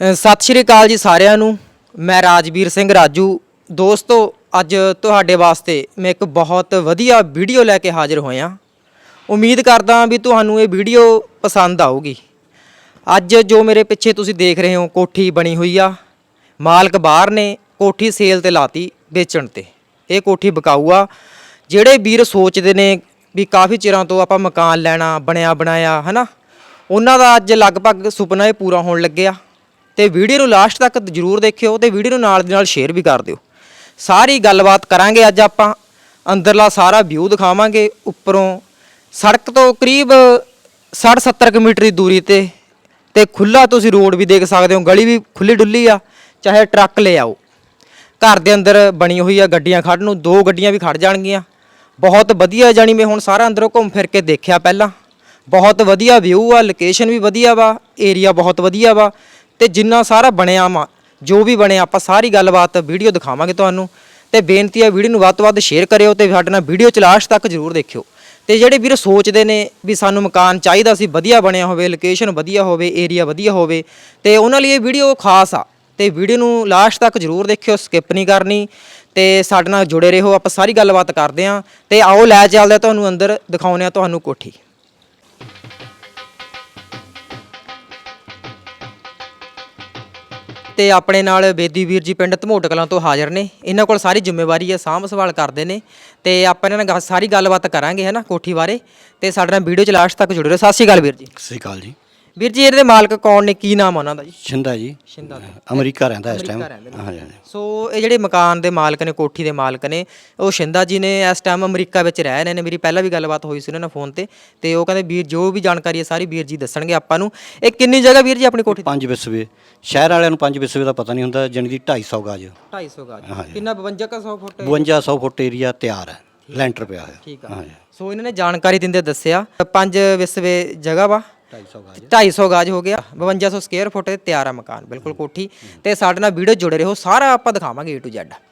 ਸਤਿ ਸ਼੍ਰੀ ਅਕਾਲ ਜੀ ਸਾਰਿਆਂ ਨੂੰ। ਮੈਂ ਰਾਜਵੀਰ ਸਿੰਘ ਰਾਜੂ। ਦੋਸਤੋ, ਅੱਜ ਤੁਹਾਡੇ ਵਾਸਤੇ ਮੈਂ ਇੱਕ ਬਹੁਤ ਵਧੀਆ ਵੀਡੀਓ ਲੈ ਕੇ ਹਾਜ਼ਰ ਹੋਇਆ। ਉਮੀਦ ਕਰਦਾ ਵੀ ਤੁਹਾਨੂੰ ਇਹ ਵੀਡੀਓ ਪਸੰਦ ਆਊਗੀ। ਅੱਜ ਜੋ ਮੇਰੇ ਪਿੱਛੇ ਤੁਸੀਂ ਦੇਖ ਰਹੇ ਹੋ, ਕੋਠੀ ਬਣੀ ਹੋਈ ਆ। ਮਾਲਕ ਬਾਹਰ ਨੇ ਕੋਠੀ ਸੇਲ ਤੇ ਲਾਤੀ ਵੇਚਣ ਤੇ। ਇਹ ਕੋਠੀ ਬਕਾਊ ਆ। ਜਿਹੜੇ ਵੀਰ ਸੋਚਦੇ ਨੇ ਵੀ ਕਾਫੀ ਚਿਰਾਂ ਤੋਂ ਆਪਾਂ ਮਕਾਨ ਲੈਣਾ, ਬਣਿਆ ਬਣਾਇਆ, ਹਨਾ? ਉਹਨਾਂ ਦਾ ਅੱਜ ਲਗਭਗ ਸੁਪਨਾ ਇਹ ਪੂਰਾ ਹੋਣ ਲੱਗਿਆ। ਤੇ ਵੀਡੀਓ ਨੂੰ ਲਾਸਟ ਤੱਕ ਜਰੂਰ ਦੇਖਿਓ ਤੇ ਵੀਡੀਓ ਨੂੰ ਨਾਲ ਦੀ ਨਾਲ ਸ਼ੇਅਰ ਵੀ ਕਰ ਦਿਓ। ਸਾਰੀ ਗੱਲਬਾਤ ਕਰਾਂਗੇ ਅੱਜ ਆਪਾਂ। ਅੰਦਰਲਾ ਸਾਰਾ ਵਿਊ ਦਿਖਾਵਾਂਗੇ ਉੱਪਰੋਂ। ਸੜਕ ਤੋਂ ਕਰੀਬ 60-70 ਕਿਲੋਮੀਟਰ ਦੀ ਦੂਰੀ ਤੇ। ਤੇ ਖੁੱਲਾ ਤੁਸੀਂ ਰੋਡ ਵੀ ਦੇਖ ਸਕਦੇ ਹੋ, ਗਲੀ ਵੀ ਖੁੱਲੀ ਡੁੱਲੀ ਆ, ਚਾਹੇ ਟਰੱਕ ਲੈ ਆਓ। ਘਰ ਦੇ ਅੰਦਰ ਬਣੀ ਹੋਈ ਆ ਗੱਡੀਆਂ ਖੜਨ ਨੂੰ, ਦੋ ਗੱਡੀਆਂ ਵੀ ਖੜ ਜਾਣਗੀਆਂ। ਬਹੁਤ ਵਧੀਆ ਜਾਣੀ ਮੈਂ ਹੁਣ ਸਾਰਾ ਅੰਦਰੋਂ ਘੁੰਮ ਫਿਰ ਕੇ ਦੇਖਿਆ ਪਹਿਲਾਂ। ਬਹੁਤ ਵਧੀਆ ਵਿਊ ਆ ਲੋਕੇਸ਼ਨ ਵੀ ਵਧੀਆ ਵਾ ਏਰੀਆ ਬਹੁਤ ਵਧੀਆ ਵਾ। ਤੇ ਜਿੰਨਾ ਸਾਰਾ ਬਣਿਆ ਵਾ, ਜੋ ਵੀ ਬਣਿਆ, ਆਪਾਂ ਸਾਰੀ ਗੱਲਬਾਤ ਵੀਡੀਓ ਦਿਖਾਵਾਂਗੇ ਤੁਹਾਨੂੰ। ਤੇ ਬੇਨਤੀ ਹੈ ਵੀਡੀਓ ਨੂੰ ਵੱਧ ਤੋਂ ਵੱਧ ਸ਼ੇਅਰ ਕਰਿਓ ਤੇ ਸਾਡੇ ਨਾਲ ਵੀਡੀਓ ਚ ਲਾਸਟ ਤੱਕ ਜਰੂਰ ਦੇਖਿਓ। ਤੇ ਜਿਹੜੇ ਵੀਰ ਸੋਚਦੇ ਨੇ ਵੀ ਸਾਨੂੰ ਮਕਾਨ ਚਾਹੀਦਾ ਸੀ, ਵਧੀਆ ਬਣਿਆ ਹੋਵੇ ਲੋਕੇਸ਼ਨ ਵਧੀਆ ਹੋਵੇ ਏਰੀਆ ਵਧੀਆ ਹੋਵੇ, ਤੇ ਉਹਨਾਂ ਲਈ ਇਹ ਵੀਡੀਓ ਖਾਸ ਆ। ਤੇ ਵੀਡੀਓ ਨੂੰ ਲਾਸਟ ਤੱਕ ਜਰੂਰ ਦੇਖਿਓ ਸਕਿਪ ਨਹੀਂ ਕਰਨੀ। ਤੇ ਸਾਡੇ ਨਾਲ ਜੁੜੇ ਰਹੋ, ਆਪਾਂ ਸਾਰੀ ਗੱਲਬਾਤ ਕਰਦੇ ਆਂ। ਤੇ ਆਓ ਲੈ ਚੱਲਦੇ ਤੁਹਾਨੂੰ ਅੰਦਰ, ਦਿਖਾਉਂਦੇ ਆ ਤੁਹਾਨੂੰ ਕੋਠੀ। ਤੇ ਆਪਣੇ ਨਾਲ ਬੇਦੀ ਵੀਰ ਜੀ ਪਿੰਡ ਧਮੋਟ ਕਲਾਂ ਤੋਂ ਹਾਜ਼ਰ ਨੇ। ਇਹਨਾਂ ਕੋਲ ਸਾਰੀ ਜ਼ਿੰਮੇਵਾਰੀ ਹੈ, ਸਾਂਭ ਸੰਭਾਲ ਕਰਦੇ ਨੇ ਤੇ ਆਪਾਂ ਇਹਨਾਂ ਨਾਲ ਗਾ- ਸਾਰੀ ਗੱਲਬਾਤ ਕਰਾਂਗੇ, ਹੈ ਨਾ, ਕੋਠੀ ਬਾਰੇ। ਤੇ ਸਾਡੇ ਨਾਲ ਵੀਡੀਓ ਚ ਲਾਸਟ ਤੱਕ ਜੁੜੇ ਰਹੋ। ਸਤਿ ਸ਼੍ਰੀ ਅਕਾਲ ਵੀਰ ਜੀ। ਸਤਿ ਸ਼੍ਰੀ ਅਕਾਲ ਜੀ। ਵੀਰ ਜੀ ਇਹਦੇ ਮਾਲਕ ਕੌਣ ਨੇ? ਕੀ ਨਾਮ ਆ ਉਹਨਾਂ ਦਾ ਜੀ? ਸ਼ਿੰਦਾ ਜੀ। ਸ਼ਿੰਦਾ ਤੋਂ। ਅਮਰੀਕਾ ਰਹਿੰਦਾ ਇਸ ਟਾਈਮ। ਹਾਂਜੀ ਹਾਂਜੀ। ਸੋ ਇਹ ਜਿਹੜੇ ਮਕਾਨ ਦੇ ਮਾਲਕ ਨੇ ਕੋਠੀ ਦੇ ਮਾਲਕ ਨੇ ਉਹ ਸ਼ਿੰਦਾ ਜੀ ਨੇ ਇਸ ਟਾਈਮ ਅਮਰੀਕਾ ਵਿੱਚ ਰਹਿ ਰਹੇ ਨੇ। ਮੇਰੀ ਪਹਿਲਾਂ ਵੀ ਗੱਲਬਾਤ ਹੋਈ ਸੀ ਉਹਨਾਂ ਨਾਲ ਫੋਨ ਤੇ ਤੇ ਉਹ ਕਹਿੰਦੇ ਵੀਰ ਜੋ ਵੀ ਜਾਣਕਾਰੀ ਹੈ ਸਾਰੀ ਵੀਰ ਜੀ ਦੱਸਣਗੇ ਆਪਾਂ ਨੂੰ। ਇਹ ਕਿੰਨੀ ਜਗ੍ਹਾ ਵੀਰ ਜੀ ਆਪਣੀ ਕੋਠੀ ਪੰਜ ਵਿਸਵੇ ਸ਼ਹਿਰ ਵਾਲਿਆਂ ਨੂੰ ਪੰਜ ਵਿਸਵੇ ਦਾ ਪਤਾ ਨਹੀਂ ਹੁੰਦਾ ਜਾਣੀ ਦੀ 250 ਗਾਜ। 250 ਗਾਜ। ਕਿੰਨਾ 52 ਕਾ 100 ਫੁੱਟ? 5200 ਫੁੱਟ ਏਰੀਆ ਤਿਆਰ ਹੈ। ਲੈਂਟਰ ਪਿਆ ਹੋਇਆ। ਠੀਕ ਆ। ਸੋ ਇਹਨਾਂ ਨੇ ਜਾਣਕਾਰੀ ਦਿੰਦੇ ਦੱਸਿਆ। ਪੰਜ ਵਿਸਵੇ ਜਗ੍ਹਾ ਵਾ। 250 ਗਾਜ। 250 ਗਾਜ ਹੋ ਗਿਆ 5200 ਸਕੁਅਰ ਫੁੱਟ ਤੇ ਤਿਆਰ ਆ ਮਕਾਨ ਬਿਲਕੁਲ ਕੋਠੀ। ਤੇ ਸਾਡੇ ਨਾਲ ਵੀਡੀਓ ਜੁੜੇ ਰਹੋ ਸਾਰਾ ਆਪਾਂ ਦਿਖਾਵਾਂਗੇ A to Z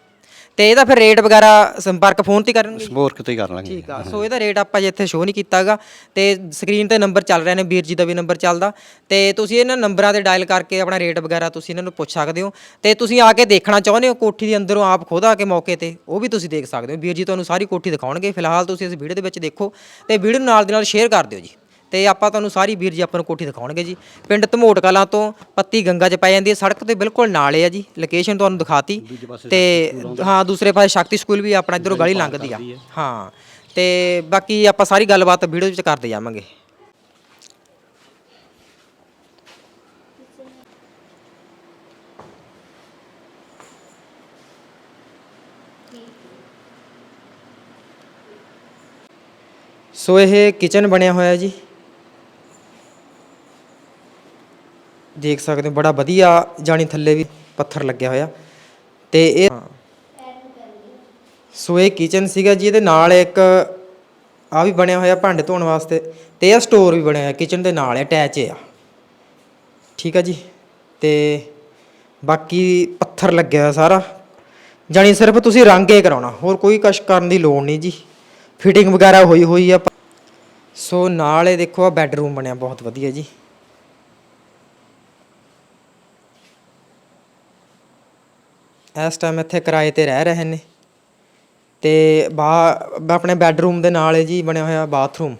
ਤੇ ਇਹਦਾ ਫਿਰ ਰੇਟ ਵਗੈਰਾ ਸੰਪਰਕ ਫੋਨ ਤੇ ਕਰਨਗੇ? ਸਪੋਰ ਕਿਤੇ ਹੀ ਕਰ ਲਾਂਗੇ। ਠੀਕ ਆ ਸੋ ਇਹਦਾ ਰੇਟ ਆਪਾਂ ਜੇ ਇੱਥੇ ਸ਼ੋਅ ਨਹੀਂ ਕੀਤਾਗਾ ਤੇ ਸਕਰੀਨ ਤੇ ਨੰਬਰ ਚੱਲ ਰਹੇ ਨੇ ਵੀਰ ਜੀ ਦਾ ਵੀ ਨੰਬਰ ਚੱਲਦਾ। ਤੇ ਤੁਸੀਂ ਇਹਨਾਂ ਨੰਬਰਾਂ ਤੇ ਡਾਇਲ ਕਰਕੇ ਆਪਣਾ ਰੇਟ ਵਗੈਰਾ ਤੁਸੀਂ ਇਹਨਾਂ ਨੂੰ ਪੁੱਛ ਸਕਦੇ ਹੋ। ਤੇ ਤੁਸੀਂ ਆ ਕੇ ਦੇਖਣਾ ਚਾਹੁੰਦੇ ਹੋ ਕੋਠੀ ਦੇ ਅੰਦਰੋਂ ਆਪ ਖੁਦ ਆ ਕੇ ਮੌਕੇ ਤੇ ਉਹ ਵੀ ਤੁਸੀਂ ਦੇਖ ਸਕਦੇ ਹੋ। ਵੀਰ ਜੀ ਤੁਹਾਨੂੰ ਸਾਰੀ ਕੋਠੀ ਦਿਖਾਉਣਗੇ ਫਿਲਹਾਲ ਤੁਸੀਂ ਇਸ ਵੀਡੀਓ ਦੇ ਵਿੱਚ ਦੇਖੋ। ਤੇ ਵੀਡੀਓ ਨੂੰ ਨਾਲ ਦੀ ਨਾਲ ਸ਼ੇਅਰ ਕਰ ਦਿਓ ਜੀ। ਤੇ ਆਪਾਂ ਤੁਹਾਨੂੰ ਸਾਰੀ ਵੀਰ ਜੀ ਆਪਾਂ ਨੂੰ ਕੋਠੀ ਦਿਖਾਉਣਗੇ ਜੀ। ਪਿੰਡ ਧਮੋਟ ਕਲਾਂ ਤੋਂ ਪੱਤੀ ਗੰਗਾ ਚ ਪੈ ਜਾਂਦੀ ਹੈ। ਸੜਕ ਦੇ ਬਿਲਕੁਲ ਨਾਲ ਹੈ ਜੀ। ਲੋਕੇਸ਼ਨ ਤੁਹਾਨੂੰ ਦਿਖਾਤੀ। ਤੇ ਹਾਂ ਦੂਸਰੇ ਪਾਸੇ ਸ਼ਕਤੀ ਸਕੂਲ ਵੀ ਆਪਣਾ ਇਧਰੋਂ ਗਲੀ ਲੰਘਦੀ ਆ। ਹਾਂ ਤੇ ਬਾਕੀ ਆਪਾਂ ਸਾਰੀ ਗੱਲਬਾਤ ਵੀਡੀਓ ਵਿੱਚ ਕਰਦੇ ਜਾਵਾਂਗੇ। ਸੋ ਇਹ ਕਿਚਨ ਬਣਿਆ ਹੋਇਆ ਜੀ। ਦੇਖ ਸਕਦੇ ਹੋ ਬੜਾ ਵਧੀਆ ਜਾਣੀ ਥੱਲੇ ਵੀ ਪੱਥਰ ਲੱਗਿਆ ਹੋਇਆ। ਤੇ ਇਹ ਸੋ ਇਹ ਕਿਚਨ ਸੀਗਾ ਜੀ ਇਹਦੇ ਨਾਲ ਇੱਕ ਆ ਵੀ ਬਣਿਆ ਹੋਇਆ ਭਾਂਡੇ ਧੋਣ ਵਾਸਤੇ ਤੇ ਇਹ ਸਟੋਰ ਵੀ ਬਣਿਆ ਹੋਇਆ ਕਿਚਨ ਦੇ ਨਾਲ ਅਟੈਚ ਆ। ਠੀਕ ਆ ਜੀ। ਤੇ ਬਾਕੀ ਪੱਥਰ ਲੱਗਿਆ ਹੋਇਆ ਸਾਰਾ। ਜਾਣੀ ਸਿਰਫ ਤੁਸੀਂ ਰੰਗ ਹੀ ਕਰਾਉਣਾ ਹੋਰ ਕੋਈ ਕਸ਼ ਕਰਨ ਦੀ ਲੋੜ ਨਹੀਂ ਜੀ। ਫਿਟਿੰਗ ਵਗੈਰਾ ਹੋਈ ਹੋਈ ਆ। ਸੋ ਨਾਲ ਇਹ ਦੇਖੋ ਆ ਬੈੱਡਰੂਮ ਬਣਿਆ ਬਹੁਤ ਵਧੀਆ ਜੀ। ਇਸ ਟਾਈਮ ਇੱਥੇ ਕਿਰਾਏ ਤੇ ਰਹਿ ਰਹੇ ਨੇ। ਤੇ ਬਾ, ਆਪਣੇ ਬੈੱਡਰੂਮ ਦੇ ਨਾਲ ਹੈ ਜੀ ਬਣਿਆ ਹੋਇਆ ਬਾਥਰੂਮ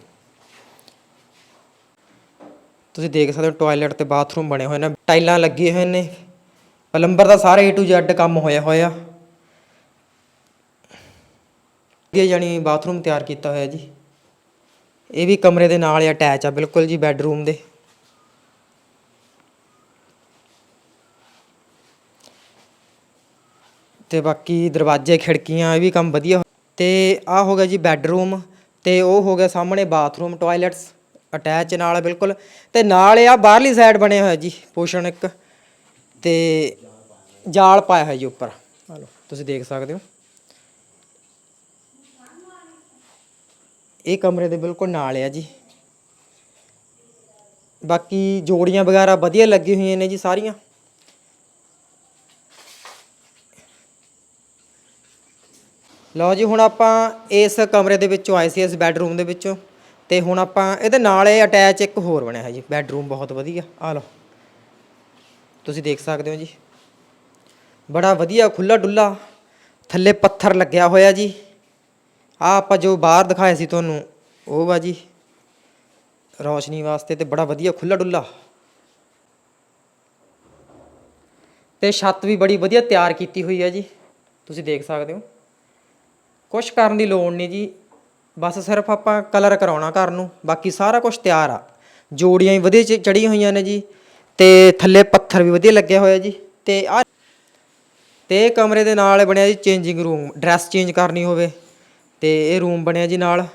ਤੁਸੀਂ ਦੇਖ ਸਕਦੇ ਹੋ ਟਾਇਲਟ ਤੇ ਬਾਥਰੂਮ ਬਣੇ ਹੋਏ ਨੇ। ਟਾਈਲਾਂ ਲੱਗੇ ਹੋਏ ਨੇ। ਪਲੰਬਰ ਦਾ ਸਾਰਾ A to Z ਕੰਮ ਹੋਇਆ ਹੋਇਆ। ਇਹ ਜਾਨੀ ਬਾਥਰੂਮ ਤਿਆਰ ਕੀਤਾ ਹੋਇਆ ਜੀ। ਇਹ ਵੀ ਕਮਰੇ ਦੇ ਨਾਲ ਹੀ ਅਟੈਚ ਆ, ਬਿਲਕੁਲ ਜੀ ਬੈੱਡਰੂਮ ਦੇ। ਤੇ ਬਾਕੀ ਦਰਵਾਜ਼ੇ ਖਿੜਕੀਆਂ ਇਹ ਵੀ ਕੰਮ ਵਧੀਆ ਹੋ- ਤੇ ਆ ਹੋ ਗਿਆ ਜੀ ਬੈੱਡਰੂਮ ਤੇ ਉਹ ਹੋ ਗਿਆ ਸਾਹਮਣੇ ਬਾਥਰੂਮ ਟਾਇਲਟਸ ਅਟੈਚ ਨਾਲ ਬਿਲਕੁਲ। ਤੇ ਨਾਲ ਆ ਬਾਹਰਲੀ ਸਾਈਡ ਬਣਿਆ ਹੋਇਆ ਜੀ ਪੋਸ਼ਣ ਇੱਕ ਤੇ ਜਾਲ ਪਾਇਆ ਹੋਇਆ ਜੀ ਉੱਪਰ। ਆ ਲਓ ਤੁਸੀਂ ਦੇਖ ਸਕਦੇ ਹੋ। ਇਹ ਕਮਰੇ ਦੇ ਬਿਲਕੁਲ ਨਾਲ ਆ ਜੀ। ਬਾਕੀ ਜੋੜੀਆਂ ਵਗੈਰਾ ਵਧੀਆ ਲੱਗੀ ਹੋਈਆਂ ਨੇ ਜੀ ਸਾਰੀਆਂ। ਲਓ ਜੀ, ਹੁਣ ਆਪਾਂ ਇਸ ਕਮਰੇ ਦੇ ਵਿੱਚੋਂ ਆਏ ਸੀ, ਇਸ ਬੈੱਡਰੂਮ ਦੇ ਵਿੱਚੋਂ। ਤੇ ਹੁਣ ਆਪਾਂ ਇਹਦੇ ਨਾਲ ਇਹ ਅਟੈਚ ਇੱਕ ਹੋਰ ਬਣਿਆ ਹੈ ਜੀ, ਬੈੱਡਰੂਮ ਬਹੁਤ ਵਧੀਆ। ਆ ਲਓ, ਤੁਸੀਂ ਦੇਖ ਸਕਦੇ ਹੋ ਜੀ। ਬੜਾ ਵਧੀਆ ਖੁੱਲਾ ਡੁੱਲਾ, ਥੱਲੇ ਪੱਥਰ ਲੱਗਿਆ ਹੋਇਆ ਜੀ। ਆ ਆਪਾਂ ਜੋ ਬਾਹਰ ਦਿਖਾਇਆ ਸੀ ਤੁਹਾਨੂੰ, ਉਹ ਵਾ ਜੀ, ਰੌਸ਼ਨੀ ਵਾਸਤੇ ਤੇ ਬੜਾ ਵਧੀਆ ਖੁੱਲਾ ਡੁੱਲਾ। ਤੇ ਛੱਤ ਵੀ ਬੜੀ ਵਧੀਆ ਤਿਆਰ ਕੀਤੀ ਹੋਈ ਹੈ ਜੀ, ਤੁਸੀਂ ਦੇਖ ਸਕਦੇ ਹੋ। ਕੁਝ ਕਰਨ ਦੀ ਲੋੜ ਨਹੀਂ ਜੀ। ਬਸ ਸਿਰਫ ਆਪਾਂ ਕਲਰ ਕਰਾਉਣਾ ਘਰ ਨੂੰ। ਬਾਕੀ ਸਾਰਾ ਕੁਝ ਤਿਆਰ ਆ। ਜੋੜੀਆਂ ਵੀ ਵਧੀਆ ਚੜੀਆਂ ਹੋਈਆਂ ਨੇ ਜੀ। ਤੇ ਥੱਲੇ ਪੱਥਰ ਵੀ ਵਧੀਆ ਲੱਗਿਆ ਹੋਇਆ ਜੀ। ਤੇ ਆ ਤੇ ਇਹ ਕਮਰੇ ਦੇ ਨਾਲ ਬਣਿਆ ਜੀ ਚੇਂਜਿੰਗ ਰੂਮ ਡਰੈਸ ਚੇਂਜ ਕਰਨੀ ਹੋਵੇ। ਤੇ ਇਹ ਰੂਮ ਬਣਿਆ ਜੀ ਨਾਲ।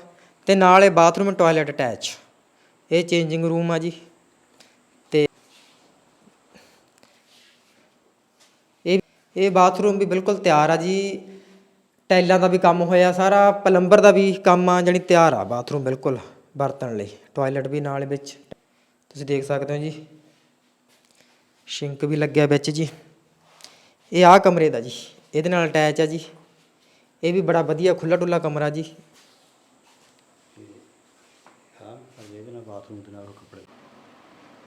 ਤੇ ਨਾਲ ਇਹ ਬਾਥਰੂਮ ਟਾਇਲਟ ਅਟੈਚ ਇਹ ਚੇਂਜਿੰਗ ਰੂਮ ਆ ਜੀ। ਤੇ ਇਹ ਇਹ ਬਾਥਰੂਮ ਵੀ ਬਿਲਕੁਲ ਤਿਆਰ ਆ ਜੀ। ਟਾਈਲਾਂ ਦਾ ਵੀ ਕੰਮ ਹੋਇਆ, ਸਾਰਾ ਪਲੰਬਰ ਦਾ ਵੀ ਕੰਮ ਆ, ਜਾਣੀ ਤਿਆਰ ਆ ਬਾਥਰੂਮ ਬਿਲਕੁਲ ਵਰਤਣ ਲਈ। ਟਾਇਲਟ ਵੀ ਨਾਲ ਵਿੱਚ। ਤੁਸੀਂ ਦੇਖ ਸਕਦੇ ਹੋ ਜੀ। ਸ਼ਿੰਕ ਵੀ ਲੱਗਿਆ ਵਿੱਚ ਜੀ। ਇਹ ਆ ਕਮਰੇ ਦਾ ਜੀ। ਇਹਦੇ ਨਾਲ ਅਟੈਚ ਆ ਜੀ। ਇਹ ਵੀ ਬੜਾ ਵਧੀਆ ਖੁੱਲਾ ਡੁੱਲਾ ਕਮਰਾ ਜੀ।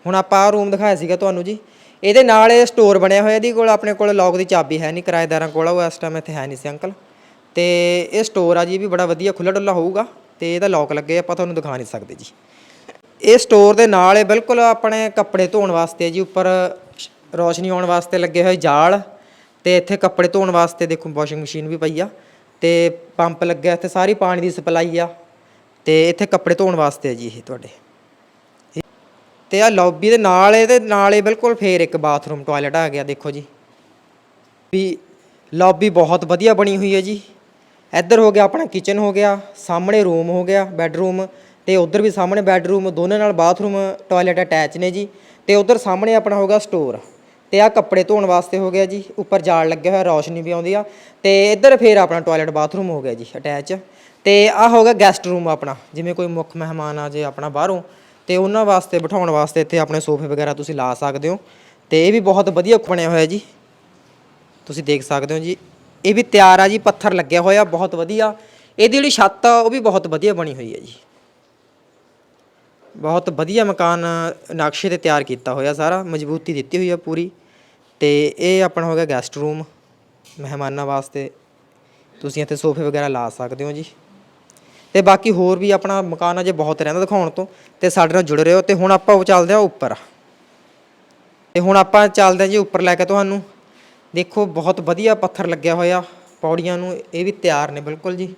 ਹੁਣ ਆਪਾਂ ਆ ਰੂਮ ਦਿਖਾਇਆ ਸੀਗਾ ਤੁਹਾਨੂੰ ਜੀ। ਇਹਦੇ ਨਾਲ ਇਹ ਸਟੋਰ ਬਣਿਆ ਹੋਇਆ ਇਹਦੇ ਕੋਲ, ਆਪਣੇ ਕੋਲ ਲੌਕ ਦੀ ਚਾਬੀ ਹੈ ਨਹੀਂ, ਕਿਰਾਏਦਾਰਾਂ ਕੋਲ ਉਹ ਇਸ ਟਾਈਮ ਇੱਥੇ ਹੈ ਨਹੀਂ ਸੀ ਅੰਕਲ। ਅਤੇ ਇਹ ਸਟੋਰ ਆ ਜੀ ਵੀ ਬੜਾ ਵਧੀਆ ਖੁੱਲ੍ਹਾ ਡੁੱਲਾ ਹੋਊਗਾ ਅਤੇ ਇਹਦਾ ਲੋਕ ਲੱਗੇ ਆਪਾਂ ਤੁਹਾਨੂੰ ਦਿਖਾ ਨਹੀਂ ਸਕਦੇ ਜੀ। ਇਹ ਸਟੋਰ ਦੇ ਨਾਲ ਇਹ ਬਿਲਕੁਲ ਆਪਣੇ ਕੱਪੜੇ ਧੋਣ ਵਾਸਤੇ ਜੀ, ਉੱਪਰ ਸ਼- ਰੋਸ਼ਨੀ ਆਉਣ ਵਾਸਤੇ ਲੱਗੇ ਹੋਏ ਜਾਲ ਤੇ ਇੱਥੇ ਕੱਪੜੇ ਧੋਣ ਵਾਸਤੇ ਦੇਖੋ ਵਾਸ਼ਿੰਗ ਮਸ਼ੀਨ ਵੀ ਪਈ ਆ ਤੇ ਪੰਪ ਲੱਗਿਆ ਇੱਥੇ, ਸਾਰੀ ਪਾਣੀ ਦੀ ਸਪਲਾਈ ਆ ਤੇ ਇੱਥੇ ਕੱਪੜੇ ਧੋਣ ਵਾਸਤੇ ਆ ਜੀ ਇਹ ਤੁਹਾਡੇ। ਤੇ ਆ ਲੌਬੀ ਦੇ ਨਾਲ ਇਹਦੇ ਨਾਲ ਹੀ ਬਿਲਕੁਲ ਫੇਰ ਇੱਕ ਬਾਥਰੂਮ ਟਾਇਲਟ ਆ ਗਿਆ ਦੇਖੋ ਜੀ। ਵੀ ਲੌਬੀ ਬਹੁਤ ਵਧੀਆ ਬਣੀ ਹੋਈ ਹੈ ਜੀ। ਇੱਧਰ ਹੋ ਗਿਆ, ਆਪਣਾ ਕਿਚਨ ਹੋ ਗਿਆ, ਸਾਹਮਣੇ ਰੂਮ ਹੋ ਗਿਆ ਬੈੱਡਰੂਮ ਅਤੇ ਉੱਧਰ ਵੀ ਸਾਹਮਣੇ ਬੈੱਡਰੂਮ ਦੋਨਾਂ ਨਾਲ ਬਾਥਰੂਮ ਟਾਇਲਟ ਅਟੈਚ ਨੇ ਜੀ। ਅਤੇ ਉੱਧਰ ਸਾਹਮਣੇ ਆਪਣਾ ਹੋਗਾ ਸਟੋਰ ਅਤੇ ਆ ਕੱਪੜੇ ਧੋਣ ਵਾਸਤੇ ਹੋ ਗਿਆ ਜੀ, ਉੱਪਰ ਜਾਲ ਲੱਗਿਆ ਹੋਇਆ, ਰੌਸ਼ਨੀ ਵੀ ਆਉਂਦੀ ਆ। ਅਤੇ ਇੱਧਰ ਫੇਰ ਆਪਣਾ ਟਾਇਲਟ ਬਾਥਰੂਮ ਹੋ ਗਿਆ ਜੀ ਅਟੈਚ ਅਤੇ ਆ ਹੋ ਗਿਆ ਗੈਸਟ ਰੂਮ ਆਪਣਾ, ਜਿਵੇਂ ਕੋਈ ਮੁੱਖ ਮਹਿਮਾਨ ਆ ਜੇ ਆਪਣਾ ਬਾਹਰੋਂ ਅਤੇ ਉਹਨਾਂ ਵਾਸਤੇ, ਬਿਠਾਉਣ ਵਾਸਤੇ ਇੱਥੇ ਆਪਣੇ ਸੋਫੇ ਵਗੈਰਾ ਤੁਸੀਂ ਲਾ ਸਕਦੇ ਹੋ। ਅਤੇ ਇਹ ਵੀ ਬਹੁਤ ਵਧੀਆ ਬਣਿਆ ਹੋਇਆ ਜੀ। ਤੁਸੀਂ ਦੇਖ ਸਕਦੇ ਹੋ ਜੀ। ਇਹ ਵੀ ਤਿਆਰ ਆ ਜੀ, ਪੱਥਰ ਲੱਗਿਆ ਹੋਇਆ, ਬਹੁਤ ਵਧੀਆ। ਇਹਦੀ ਜਿਹੜੀ ਛੱਤ ਆ, ਉਹ ਵੀ ਬਹੁਤ ਵਧੀਆ ਬਣੀ ਹੋਈ ਹੈ ਜੀ। ਬਹੁਤ ਵਧੀਆ ਮਕਾਨ, ਨਕਸ਼ੇ ਤੇ ਤਿਆਰ ਕੀਤਾ ਹੋਇਆ ਸਾਰਾ, ਮਜ਼ਬੂਤੀ ਦਿੱਤੀ ਹੋਈ ਆ ਪੂਰੀ। ਤੇ ਇਹ ਆਪਣਾ ਹੋ ਗਿਆ ਗੈਸਟ ਰੂਮ ਮਹਿਮਾਨਾਂ ਵਾਸਤੇ। ਤੁਸੀਂ ਇੱਥੇ ਸੋਫੇ ਵਗੈਰਾ ਲਾ ਸਕਦੇ ਹੋ ਜੀ। ਤੇ ਬਾਕੀ ਹੋਰ ਵੀ ਆਪਣਾ ਮਕਾਨ ਅਜੇ ਬਹੁਤ ਰਹਿੰਦਾ ਦਿਖਾਉਣ ਤੋਂ। ਤੇ ਸਾਡੇ ਨਾਲ ਜੁੜੇ ਰਹੋ ਤੇ ਹੁਣ ਆਪਾਂ ਉਹ ਚੱਲਦੇ ਆ ਉੱਪਰ। ਤੇ ਹੁਣ ਆਪਾਂ ਚੱਲਦੇ ਹਾਂ ਜੀ ਉੱਪਰ ਲੈ ਕੇ ਤੁਹਾਨੂੰ। ਦੇਖੋ, ਬਹੁਤ ਵਧੀਆ ਪੱਥਰ ਲੱਗਿਆ ਹੋਇਆ। ਪੌੜੀਆਂ ਨੂੰ ਇਹ ਵੀ ਤਿਆਰ ਨੇ, ਬਿਲਕੁਲ ਜੀ।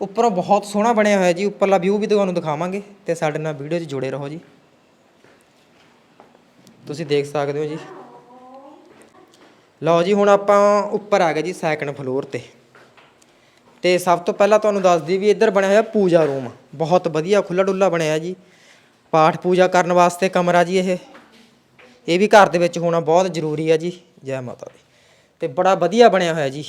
ਉੱਪਰੋਂ ਬਹੁਤ ਸੋਹਣਾ ਬਣਿਆ ਹੋਇਆ ਜੀ। ਉੱਪਰਲਾ ਵਿਊ ਵੀ ਤੁਹਾਨੂੰ ਦਿਖਾਵਾਂਗੇ ਤੇ ਸਾਡੇ ਨਾਲ ਵੀਡੀਓ 'ਚ ਜੁੜੇ ਰਹੋ ਜੀ। ਤੁਸੀਂ ਦੇਖ ਸਕਦੇ ਹੋ ਜੀ। ਲਓ ਜੀ, ਹੁਣ ਆਪਾਂ ਉੱਪਰ ਆ ਗਏ ਜੀ ਸੈਕੰਡ ਫਲੋਰ ਤੇ। ਤੇ ਸਭ ਤੋਂ ਪਹਿਲਾਂ ਤੁਹਾਨੂੰ ਦੱਸ ਦਈ ਵੀ ਇੱਧਰ ਬਣਿਆ ਹੋਇਆ ਪੂਜਾ ਰੂਮ ਬਹੁਤ ਵਧੀਆ ਖੁੱਲਾ ਡੁੱਲਾ ਬਣਿਆ ਜੀ। ਪਾਠ ਪੂਜਾ ਕਰਨ ਵਾਸਤੇ ਕਮਰਾ ਜੀ ਇਹ। ਇਹ ਵੀ ਘਰ ਦੇ ਵਿੱਚ ਹੋਣਾ ਬਹੁਤ ਜ਼ਰੂਰੀ ਹੈ ਜੀ। ਜੈ ਮਾਤਾ ਦੀ। ਤੇ ਬੜਾ ਵਧੀਆ ਬਣਿਆ ਹੋਇਆ ਜੀ।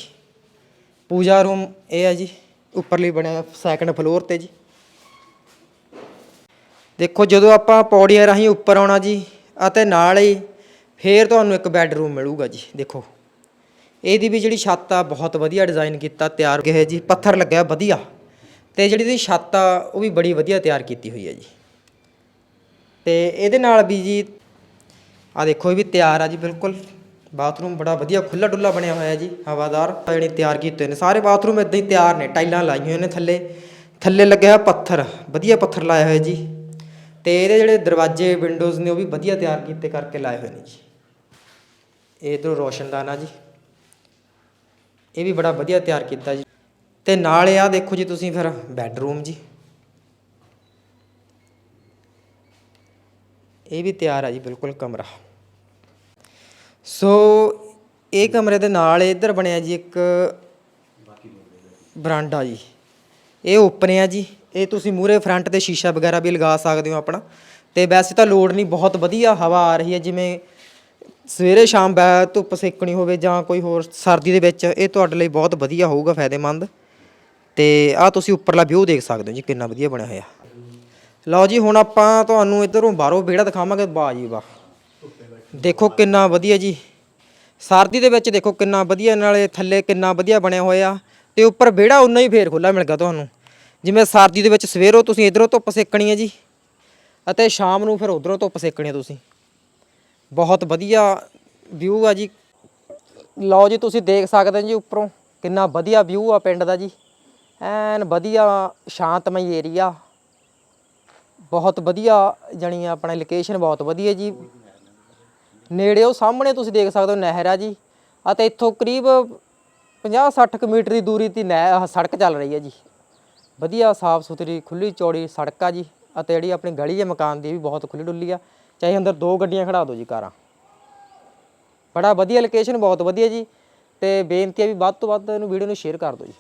ਪੂਜਾ ਰੂਮ ਇਹ ਹੈ ਜੀ, ਉੱਪਰਲੀ ਬਣਿਆ ਸੈਕੰਡ ਫਲੋਰ ਤੇ ਜੀ। ਦੇਖੋ ਜਦੋਂ ਆਪਾਂ ਪੌੜੀਆਂ ਰਾਹੀਂ ਉੱਪਰ ਆਉਣਾ ਜੀ, ਅਤੇ ਨਾਲ ਹੀ ਫੇਰ ਤੁਹਾਨੂੰ ਇੱਕ ਬੈੱਡਰੂਮ ਮਿਲੂਗਾ ਜੀ, ਦੇਖੋ। ਇਹਦੀ ਵੀ ਜਿਹੜੀ ਛੱਤ ਆ, ਬਹੁਤ ਵਧੀਆ ਡਿਜ਼ਾਈਨ ਕੀਤਾ, ਤਿਆਰ ਗਿਆ ਜੀ, ਪੱਥਰ ਲੱਗਿਆ ਵਧੀਆ। ਤੇ ਜਿਹੜੀ ਇਹਦੀ ਛੱਤ ਆ, ਉਹ ਵੀ ਬੜੀ ਵਧੀਆ ਤਿਆਰ ਕੀਤੀ ਹੋਈ ਹੈ ਜੀ। ਤੇ ਇਹਦੇ ਨਾਲ ਵੀ ਜੀ ਆ ਦੇਖੋ ਇਹ ਵੀ ਤਿਆਰ ਆ ਜੀ, ਬਿਲਕੁਲ। ਬਾਥਰੂਮ ਬੜਾ ਵਧੀਆ ਖੁੱਲਾ ਡੁੱਲਾ ਬਣਿਆ ਹੋਇਆ ਜੀ, ਹਵਾਦਾਰ ਆ ਜਿਹੜੇ ਤਿਆਰ ਕੀਤੇ ਨੇ। ਸਾਰੇ ਬਾਥਰੂਮ ਇਦਾਂ ਹੀ ਤਿਆਰ ਨੇ, ਟਾਈਲਾਂ ਲਾਈਆਂ ਹੋਈਆਂ ਨੇ ਥੱਲੇ। ਥੱਲੇ ਲੱਗਿਆ ਹੋਇਆ ਪੱਥਰ, ਵਧੀਆ ਪੱਥਰ ਲਾਇਆ ਹੋਇਆ ਜੀ। ਤੇ ਇਹਦੇ ਜਿਹੜੇ ਦਰਵਾਜ਼ੇ ਵਿੰਡੋਜ਼ ਨੇ ਉਹ ਵੀ ਵਧੀਆ ਤਿਆਰ ਕੀਤੇ ਕਰਕੇ ਲਾਏ ਹੋਏ ਨੇ ਜੀ। ਇਹ ਤੋਂ ਰੋਸ਼ਨਦਾਨ ਆ ਜੀ। ਇਹ ਵੀ ਬੜਾ ਵਧੀਆ ਤਿਆਰ ਕੀਤਾ ਜੀ। ਤੇ ਨਾਲ ਇਹ ਆ ਦੇਖੋ ਜੀ ਤੁਸੀਂ ਫਿਰ, ਬੈੱਡਰੂਮ ਜੀ। ਇਹ ਵੀ ਤਿਆਰ ਆ ਜੀ, ਬਿਲਕੁਲ ਕਮਰਾ। ਸੋ ਇਹ ਕਮਰੇ ਦੇ ਨਾਲ ਇੱਧਰ ਬਣਿਆ ਜੀ ਇੱਕ ਬਰਾਂਡਾ ਜੀ। ਇਹ ਓਪਨ ਆ ਜੀ। ਇਹ ਤੁਸੀਂ ਮੂਰੇ ਫਰੰਟ ਤੇ ਸ਼ੀਸ਼ਾ ਵਗੈਰਾ ਵੀ ਲਗਾ ਸਕਦੇ ਹੋ ਆਪਣਾ। ਤੇ ਵੈਸੇ ਤਾਂ ਲੋਡ ਨਹੀਂ, ਬਹੁਤ ਵਧੀਆ ਹਵਾ ਆ ਰਹੀ ਹੈ। ਜਿਵੇਂ ਸਵੇਰੇ ਸ਼ਾਮ ਬੈ ਧੁੱਪ ਸੇਕਣੀ ਹੋਵੇ ਜਾਂ ਕੋਈ ਹੋਰ ਸਰਦੀ ਦੇ ਵਿੱਚ, ਇਹ ਤੁਹਾਡੇ ਲਈ ਬਹੁਤ ਵਧੀਆ ਹੋਊਗਾ, ਫਾਇਦੇਮੰਦ। ਤੇ ਆ ਤੁਸੀਂ ਉੱਪਰਲਾ ਵਿਊ ਦੇਖ ਸਕਦੇ ਹੋ ਜੀ, ਕਿੰਨਾ ਵਧੀਆ ਬਣਿਆ ਹੋਇਆ। ਲਓ ਜੀ, ਹੁਣ ਆਪਾਂ ਤੁਹਾਨੂੰ ਇਧਰੋਂ ਬਾਹਰੋਂ ਵਿਹੜਾ ਦਿਖਾਵਾਂਗੇ। ਵਾਹ ਜੀ ਵਾਹ। ਦੇਖੋ ਕਿੰਨਾ ਵਧੀਆ ਜੀ। ਸਰਦੀ ਦੇ ਵਿੱਚ ਦੇਖੋ ਕਿੰਨਾ ਵਧੀਆ, ਨਾਲੇ ਥੱਲੇ ਕਿੰਨਾ ਵਧੀਆ ਬਣਿਆ ਹੋਇਆ। ਤੇ ਉੱਪਰ ਵਿਹੜਾ ਉਨਾ ਹੀ ਫੇਰ ਖੁੱਲਾ ਮਿਲ ਗਿਆ ਤੁਹਾਨੂੰ। ਜਿਵੇਂ ਸਰਦੀ ਦੇ ਵਿੱਚ ਸਵੇਰੋਂ ਤੁਸੀਂ ਇਧਰੋਂ ਧੁੱਪ ਸੇਕਣੀ ਹੈ ਜੀ, ਅਤੇ ਸ਼ਾਮ ਨੂੰ ਫਿਰ ਉਧਰੋਂ ਧੁੱਪ ਸੇਕਣੀ ਹੈ ਤੁਸੀਂ। ਬਹੁਤ ਵਧੀਆ ਵਿਊ ਆ ਜੀ। ਲਓ ਜੀ, ਤੁਸੀਂ ਦੇਖ ਸਕਦੇ ਹੋ ਜੀ ਉੱਪਰੋਂ ਕਿੰਨਾ ਵਧੀਆ ਵਿਊ ਆ ਪਿੰਡ ਦਾ ਜੀ। ਐਨ ਵਧੀਆ ਸ਼ਾਂਤਮਈ ਏਰੀਆ। ਬਹੁਤ ਵਧੀਆ ਜਣੀ ਆਪਣੇ ਲੋਕੇਸ਼ਨ ਬਹੁਤ ਵਧੀਆ ਜੀ। ਨੇੜੇ ਉਹ ਸਾਹਮਣੇ ਤੁਸੀਂ ਦੇਖ ਸਕਦੇ ਹੋ ਨਹਿਰ ਆ ਜੀ, ਅਤੇ ਇੱਥੋਂ ਕਰੀਬ 50-60 ਮੀਟਰ ਦੀ ਦੂਰੀ ਤੇ ਨਹਿ ਸੜਕ ਚੱਲ ਰਹੀ ਹੈ ਜੀ। ਵਧੀਆ ਸਾਫ਼ ਸੁਥਰੀ ਖੁੱਲੀ ਚੌੜੀ ਸੜਕ ਆ ਜੀ, ਅਤੇ ਜਿਹੜੀ ਆਪਣੀ ਗਲੀ ਹੈ ਮਕਾਨ ਦੀ ਵੀ ਬਹੁਤ ਖੁੱਲੀ ਡੁੱਲੀ ਆ। ਚਾਹੇ ਅੰਦਰ ਦੋ ਗੱਡੀਆਂ ਖੜਾ ਦਿਓ ਜੀ ਕਾਰਾਂ। ਬੜਾ ਵਧੀਆ ਲੋਕੇਸ਼ਨ ਬਹੁਤ ਵਧੀਆ ਜੀ, ਤੇ ਬੇਨਤੀ ਹੈ ਵੀ ਵੱਧ ਤੋਂ ਵੱਧ ਇਹਨੂੰ ਵੀਡੀਓ ਨੂੰ ਸ਼ੇਅਰ ਕਰ ਦਿਓ ਜੀ।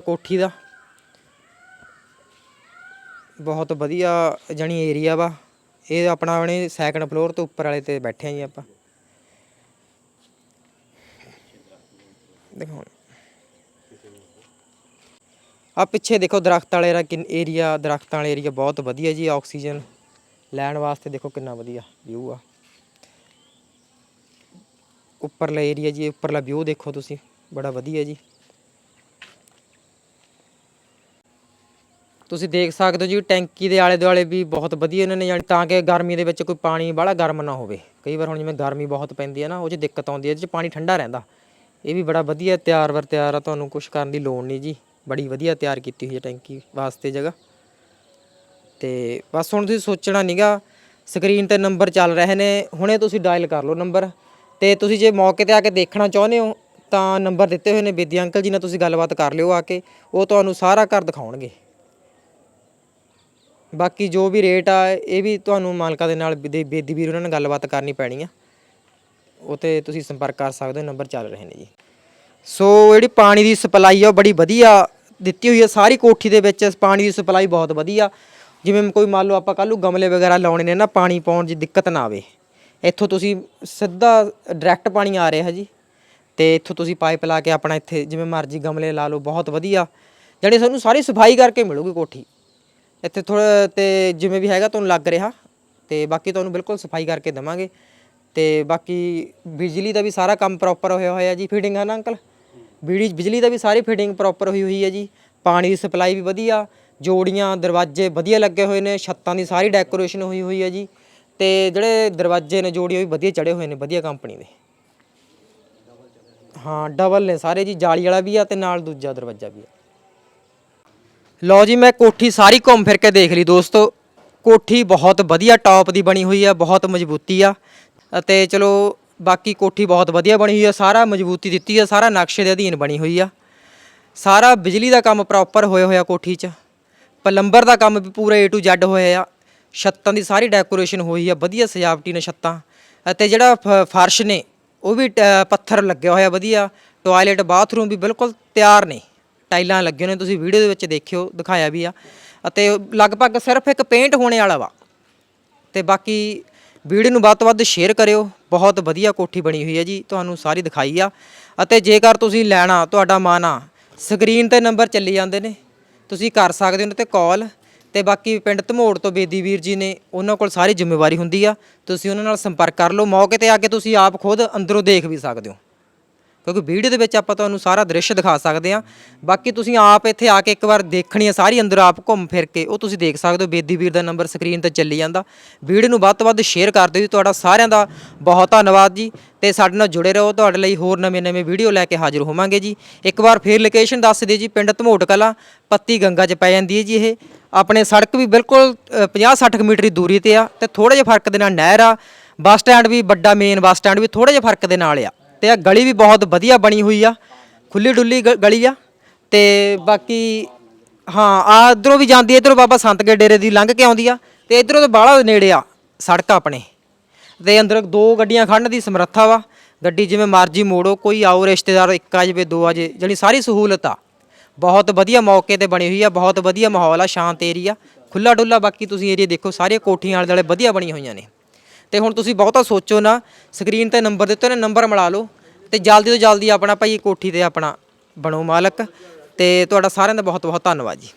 ਕੋਠੀ ਦਾ। ਬਹੁਤ ਵਧੀਆ ਜਣੀ ਏਰੀਆ ਵਾ। ਇਹ ਆਪਣਾ ਆਪਣੇ ਸੈਕੰਡ ਫਲੋਰ ਤੋਂ ਉੱਪਰ ਵਾਲੇ ਤੇ ਬੈਠੇ ਆ ਜੀ ਆਪਾਂ। ਦੇਖੋ ਆ ਪਿੱਛੇ ਦੇਖੋ ਦਰਖਤ ਵਾਲੇ ਦਾ ਕਿੰਨ ਏਰੀਆ ਦਰਖਤਾਂ ਵਾਲੇ ਏਰੀਆ ਬਹੁਤ ਵਧੀਆ ਜੀ, ਆਕਸੀਜਨ ਲੈਣ ਵਾਸਤੇ ਦੇਖੋ ਕਿੰਨਾ ਵਧੀਆ ਵਿਊ ਆ। ਉੱਪਰਲਾ ਏਰੀਆ ਜੀ, ਉੱਪਰਲਾ ਵਿਊ ਦੇਖੋ ਤੁਸੀਂ, ਬੜਾ ਵਧੀਆ ਜੀ। ਤੁਸੀਂ ਦੇਖ ਸਕਦੇ ਹੋ ਜੀ, ਟੈਂਕੀ ਦੇ ਆਲੇ ਦੁਆਲੇ ਵੀ ਬਹੁਤ ਵਧੀਆ ਇਹਨਾਂ ਨੇ, ਯਾਨੀ ਤਾਂ ਕਿ ਗਰਮੀ ਦੇ ਵਿੱਚ ਕੋਈ ਪਾਣੀ ਬਾਹਲਾ ਗਰਮ ਨਾ ਹੋਵੇ। ਕਈ ਵਾਰ ਹੁਣ ਜਿਵੇਂ ਗਰਮੀ ਬਹੁਤ ਪੈਂਦੀ ਹੈ ਨਾ, ਉਹ 'ਚ ਦਿੱਕਤ ਆਉਂਦੀ ਹੈ ਇਹ 'ਚ ਪਾਣੀ ਠੰਡਾ ਰਹਿੰਦਾ। ਇਹ ਵੀ ਬੜਾ ਵਧੀਆ ਤਿਆਰ ਵਰ ਤਿਆਰ ਆ, ਤੁਹਾਨੂੰ ਕੁਝ ਕਰਨ ਦੀ ਲੋੜ ਨਹੀਂ ਜੀ। ਬੜੀ ਵਧੀਆ ਤਿਆਰ ਕੀਤੀ ਹੋਈ ਹੈ ਟੈਂਕੀ ਵਾਸਤੇ ਜਗ੍ਹਾ। ਤੇ ਬਸ ਹੁਣ ਤੁਸੀਂ ਸੋਚਣਾ ਨਹੀਂਗਾ ਸਕਰੀਨ ਤੇ ਨੰਬਰ ਚੱਲ ਰਹੇ ਨੇ, ਹੁਣੇ ਤੁਸੀਂ ਡਾਇਲ ਕਰ ਲਓ ਨੰਬਰ। ਤੇ ਤੁਸੀਂ ਜੇ ਮੌਕੇ ਤੇ ਆ ਕੇ ਦੇਖਣਾ ਚਾਹੁੰਦੇ ਹੋ, ਤਾਂ ਨੰਬਰ ਦਿੱਤੇ ਹੋਏ ਨੇ ਬੇਦੀ ਅੰਕਲ ਜੀ ਨਾਲ ਤੁਸੀਂ ਗੱਲਬਾਤ ਕਰ ਲਿਓ ਆ ਕੇ, ਉਹ ਤੁਹਾਨੂੰ ਸਾਰਾ ਘਰ ਦਿਖਾਉਣਗੇ। ਬਾਕੀ ਜੋ ਵੀ ਰੇਟ ਆ, ਇਹ ਵੀ ਤੁਹਾਨੂੰ ਮਾਲਕਾਂ ਦੇ ਨਾਲ ਬੇਦੀ ਬੇਦੀ ਵੀਰ ਉਹਨਾਂ ਨਾਲ ਗੱਲਬਾਤ ਕਰਨੀ ਪੈਣੀ ਆ। ਉਹ ਤੇ ਤੁਸੀਂ ਸੰਪਰਕ ਕਰ ਸਕਦੇ ਹੋ, ਨੰਬਰ ਚੱਲ ਰਹੇ ਨੇ ਜੀ। ਸੋ ਜਿਹੜੀ ਪਾਣੀ ਦੀ ਸਪਲਾਈ ਆ, ਉਹ ਬੜੀ ਵਧੀਆ ਦਿੱਤੀ ਹੋਈ ਹੈ ਸਾਰੀ ਕੋਠੀ ਦੇ ਵਿੱਚ ਪਾਣੀ ਦੀ ਸਪਲਾਈ ਬਹੁਤ ਵਧੀਆ। ਜਿਵੇਂ ਕੋਈ ਮੰਨ ਲਓ ਆਪਾਂ ਕੱਲ੍ਹ ਨੂੰ ਗਮਲੇ ਵਗੈਰਾ ਲਾਉਣੇ ਨੇ ਨਾ, ਪਾਣੀ ਪਾਉਣ 'ਚ ਦਿੱਕਤ ਨਾ ਆਵੇ। ਇੱਥੋਂ ਤੁਸੀਂ ਸਿੱਧਾ ਡਾਇਰੈਕਟ ਪਾਣੀ ਆ ਰਿਹਾ ਜੀ। ਤੇ ਇੱਥੋਂ ਤੁਸੀਂ ਪਾਈਪ ਲਾ ਕੇ ਆਪਣਾ ਇੱਥੇ ਜਿਵੇਂ ਮਰਜ਼ੀ ਗਮਲੇ ਲਾ ਲਓ, ਬਹੁਤ ਵਧੀਆ। ਜਾਣੀ ਤੁਹਾਨੂੰ ਸਾਰੀ ਸਫ਼ਾਈ ਕਰਕੇ ਮਿਲੂਗੀ ਕੋਠੀ। ਇੱਥੇ ਥੋੜਾ ਤੇ ਜਿਵੇਂ ਵੀ ਹੈਗਾ ਤੁਹਾਨੂੰ ਲੱਗ ਰਿਹਾ ਤੇ ਬਾਕੀ ਤੁਹਾਨੂੰ ਬਿਲਕੁਲ ਸਫ਼ਾਈ ਕਰਕੇ ਦੇਵਾਂਗੇ। ਤੇ ਬਾਕੀ ਬਿਜਲੀ ਦਾ ਵੀ ਸਾਰਾ ਕੰਮ ਪ੍ਰੋਪਰ ਹੋਇਆ ਹੋਇਆ ਜੀ ਫਿਟਿੰਗ ਹੈ ਨਾ ਅੰਕਲ? ਬਿਜਲੀ ਬਿਜਲੀ ਦਾ ਵੀ ਸਾਰੀ ਫਿਟਿੰਗ ਪ੍ਰੋਪਰ ਹੋਈ ਹੋਈ ਹੈ ਜੀ। ਪਾਣੀ ਦੀ ਸਪਲਾਈ ਵੀ ਵਧੀਆ, ਜੋੜੀਆਂ, ਦਰਵਾਜ਼ੇ ਵਧੀਆ ਲੱਗੇ ਹੋਏ ਨੇ, ਛੱਤਾਂ ਦੀ ਸਾਰੀ ਡੈਕੋਰੇਸ਼ਨ ਹੋਈ ਹੋਈ ਹੈ ਜੀ। ਤੇ ਜਿਹੜੇ ਦਰਵਾਜ਼ੇ ਨੇ, ਜੋੜੀਆਂ ਉਹ ਵੀ ਵਧੀਆ ਚੜੇ ਹੋਏ ਨੇ, ਵਧੀਆ ਕੰਪਨੀ ਦੇ। ਹਾਂ ਡਬਲ ਨੇ ਸਾਰੇ ਜੀ, ਜਾਲੀ ਵਾਲਾ ਵੀ ਆ ਤੇ ਨਾਲ ਦੂਜਾ ਦਰਵਾਜ਼ਾ ਵੀ ਆ। ਲਓ ਜੀ, ਮੈਂ ਕੋਠੀ ਸਾਰੀ ਘੁੰਮ ਫਿਰ ਕੇ ਦੇਖ ਲਈ ਦੋਸਤੋ। ਕੋਠੀ ਬਹੁਤ ਵਧੀਆ ਟੌਪ ਦੀ ਬਣੀ ਹੋਈ ਆ, ਬਹੁਤ ਮਜ਼ਬੂਤੀ ਆ। ਅਤੇ ਚਲੋ, ਬਾਕੀ ਕੋਠੀ ਬਹੁਤ ਵਧੀਆ ਬਣੀ ਹੋਈ ਆ, ਸਾਰਾ ਮਜ਼ਬੂਤੀ ਦਿੱਤੀ ਆ, ਸਾਰਾ ਨਕਸ਼ੇ ਦੇ ਅਧੀਨ ਬਣੀ ਹੋਈ ਆ। ਸਾਰਾ ਬਿਜਲੀ ਦਾ ਕੰਮ ਪ੍ਰੋਪਰ ਹੋਇਆ ਹੋਇਆ ਕੋਠੀ 'ਚ। ਪਲੰਬਰ ਦਾ ਕੰਮ ਵੀ ਪੂਰਾ A to Z ਹੋਇਆ ਆ। ਛੱਤਾਂ ਦੀ ਸਾਰੀ ਡੈਕੋਰੇਸ਼ਨ ਹੋਈ ਆ, ਵਧੀਆ ਸਜਾਵਟੀ ਨੇ ਛੱਤਾਂ। ਅਤੇ ਜਿਹੜਾ ਫ- ਫਰਸ਼ ਨੇ, ਉਹ ਵੀ ਟ- ਪੱਥਰ ਲੱਗਿਆ ਹੋਇਆ ਵਧੀਆ। ਟਾਇਲਟ ਬਾਥਰੂਮ ਵੀ ਬਿਲਕੁਲ ਤਿਆਰ ਨੇ। ਟਾਈਲਾਂ ਲੱਗੀਆਂ ਨੇ, ਤੁਸੀਂ ਵੀਡੀਓ ਦੇ ਵਿੱਚ ਦੇਖਿਓ, ਦਿਖਾਇਆ ਵੀ ਆ। ਅਤੇ ਲਗਭਗ ਸਿਰਫ ਇੱਕ ਪੇਂਟ ਹੋਣੇ ਵਾਲਾ ਵਾ। ਤੇ ਬਾਕੀ ਵੀਡੀਓ ਨੂੰ ਵੱਧ ਤੋਂ ਵੱਧ ਸ਼ੇਅਰ ਕਰਿਓ। ਬਹੁਤ ਵਧੀਆ ਕੋਠੀ ਬਣੀ ਹੋਈ ਹੈ ਜੀ, ਤੁਹਾਨੂੰ ਸਾਰੀ ਦਿਖਾਈ ਆ। ਅਤੇ ਜੇਕਰ ਤੁਸੀਂ ਲੈਣਾ, ਤੁਹਾਡਾ ਮਨ ਆ ਸਕਰੀਨ ਤੇ ਨੰਬਰ ਚੱਲੀ ਜਾਂਦੇ ਨੇ, ਤੁਸੀਂ ਕਰ ਸਕਦੇ ਹੋ ਉਹਨਾਂ ਤੇ ਕਾਲ ਤੇ ਬਾਕੀ ਪਿੰਡ ਧਮੋੜ ਤੋਂ ਬੇਦੀ ਵੀਰ ਜੀ ਨੇ, ਉਹਨਾਂ ਕੋਲ ਸਾਰੀ ਜ਼ਿੰਮੇਵਾਰੀ ਹੁੰਦੀ ਆ। ਤੁਸੀਂ ਉਹਨਾਂ ਨਾਲ ਸੰਪਰਕ ਕਰ ਲਓ। ਮੌਕੇ ਤੇ ਆ ਕੇ ਤੁਸੀਂ ਆਪ ਖੁਦ ਅੰਦਰੋਂ ਦੇਖ ਵੀ ਸਕਦੇ ਹੋ। ਕਿਉਂਕਿ ਵੀਡੀਓ ਦੇ ਵਿੱਚ ਆਪਾਂ ਤੁਹਾਨੂੰ ਸਾਰਾ ਦ੍ਰਿਸ਼ ਦਿਖਾ ਸਕਦੇ ਹਾਂ। ਬਾਕੀ ਤੁਸੀਂ ਆਪ ਇੱਥੇ ਆ ਕੇ ਇੱਕ ਵਾਰ ਦੇਖਣੀ ਆ ਸਾਰੀ ਅੰਦਰ ਆਪ ਘੁੰਮ ਫਿਰ ਕੇ ਉਹ ਤੁਸੀਂ ਦੇਖ ਸਕਦੇ ਹੋ, ਬੇਦੀ ਵੀਰ ਦਾ ਨੰਬਰ ਸਕਰੀਨ ਤੇ ਚੱਲੀ ਜਾਂਦਾ। ਵੀਡੀਓ ਨੂੰ ਵੱਧ ਤੋਂ ਵੱਧ ਸ਼ੇਅਰ ਕਰ ਦਿਓ ਜੀ, ਤੁਹਾਡਾ ਸਾਰਿਆਂ ਦਾ ਬਹੁਤ ਧੰਨਵਾਦ ਜੀ। ਤੇ ਸਾਡੇ ਨਾਲ ਜੁੜੇ ਰਹੋ, ਤੁਹਾਡੇ ਲਈ ਹੋਰ ਨਵੇਂ-ਨਵੇਂ ਵੀਡੀਓ ਲੈ ਕੇ ਹਾਜ਼ਰ ਹੋਵਾਂਗੇ ਜੀ। ਇੱਕ ਵਾਰ ਫੇਰ ਲੋਕੇਸ਼ਨ ਦੱਸ ਦਿਓ ਜੀ, ਪਿੰਡ ਧਮੋਟ ਕਲਾਂ, ਪੱਤੀ ਗੰਗਾ 'ਚ ਪੈ ਜਾਂਦੀ ਹੈ ਜੀ ਇਹ। ਆਪਣੇ ਸੜਕ ਵੀ ਬਿਲਕੁਲ 50-60 ਮੀਟਰ ਦੀ ਦੂਰੀ ਤੇ ਆ ਤੇ ਥੋੜੇ ਜਿਹਾ ਫ਼ਰਕ ਦੇ ਨਾਲ ਨਹਿਰ ਆ। ਬੱਸ ਸਟੈਂਡ ਵੀ ਵੱਡਾ ਮੇਨ ਬੱਸ ਸਟੈਂਡ ਵੀ ਥੋੜੇ ਜਿਹੇ ਫ਼ਰਕ ਦੇ ਨਾਲ ਆ। ਤੇ ਆ ਗਲੀ ਵੀ ਬਹੁਤ ਵਧੀਆ ਬਣੀ ਹੋਈ ਆ, ਖੁੱਲੀ ਡੁੱਲੀ ਗ- ਗਲੀ ਆ ਤੇ ਬਾਕੀ ਹਾਂ ਆ ਇਧਰੋਂ ਵੀ ਜਾਂਦੀ ਇਧਰੋਂ ਬਾਬਾ ਸੰਤਗੇ ਡੇਰੇ ਦੀ, ਲੰਘ ਕੇ ਆਉਂਦੀ ਆ ਤੇ ਇਧਰੋਂ ਤਾਂ ਬਾਹਲਾ ਨੇੜੇ ਆ ਸੜਕ ਆਪਣੇ। ਤੇ ਅੰਦਰ ਦੋ ਗੱਡੀਆਂ ਖੜਨ ਦੀ ਸਮਰੱਥਾ ਵਾ, ਗੱਡੀ ਜਿਵੇਂ ਮਰਜ਼ੀ ਮੋੜੋ, ਕੋਈ ਆਓ ਰਿਸ਼ਤੇਦਾਰ ਇੱਕ ਆ ਜਾਵੇ, ਦੋ ਆ ਜਾਵੇ ਜਾਣੀ ਸਾਰੀ ਸਹੂਲਤ ਆ। ਬਹੁਤ ਵਧੀਆ ਮੌਕੇ ਤੇ ਬਣੀ ਹੋਈ ਆ, ਬਹੁਤ ਵਧੀਆ ਮਾਹੌਲ ਆ, ਸ਼ਾਂਤ ਏਰੀਆ, ਖੁੱਲਾ ਡੁੱਲਾ, ਬਾਕੀ ਤੁਸੀਂ ਏਰੀਆ ਦੇਖੋ, ਸਾਰੀਆਂ ਕੋਠੀਆਂ ਆਲੇ ਦੁਆਲੇ ਵਧੀਆ ਬਣੀ ਹੋਈਆਂ ਨੇ। ਤੇ ਹੁਣ ਤੁਸੀਂ ਬਹੁਤਾ ਸੋਚੋ ਨਾ ਸਕਰੀਨ ਤੇ ਨੰਬਰ ਦਿੱਤੇ ਨੇ ਨੰਬਰ ਮਿਲਾ ਲਓ ਤੇ ਜਲਦੀ ਤੋਂ ਜਲਦੀ ਆਪਣਾ ਭਾਈ ਕੋਠੀ ਤੇ ਆਪਣਾ ਬਣੋ ਮਾਲਕ ਤੇ ਤੁਹਾਡਾ ਸਾਰਿਆਂ ਦਾ ਬਹੁਤ ਬਹੁਤ ਧੰਨਵਾਦ ਜੀ।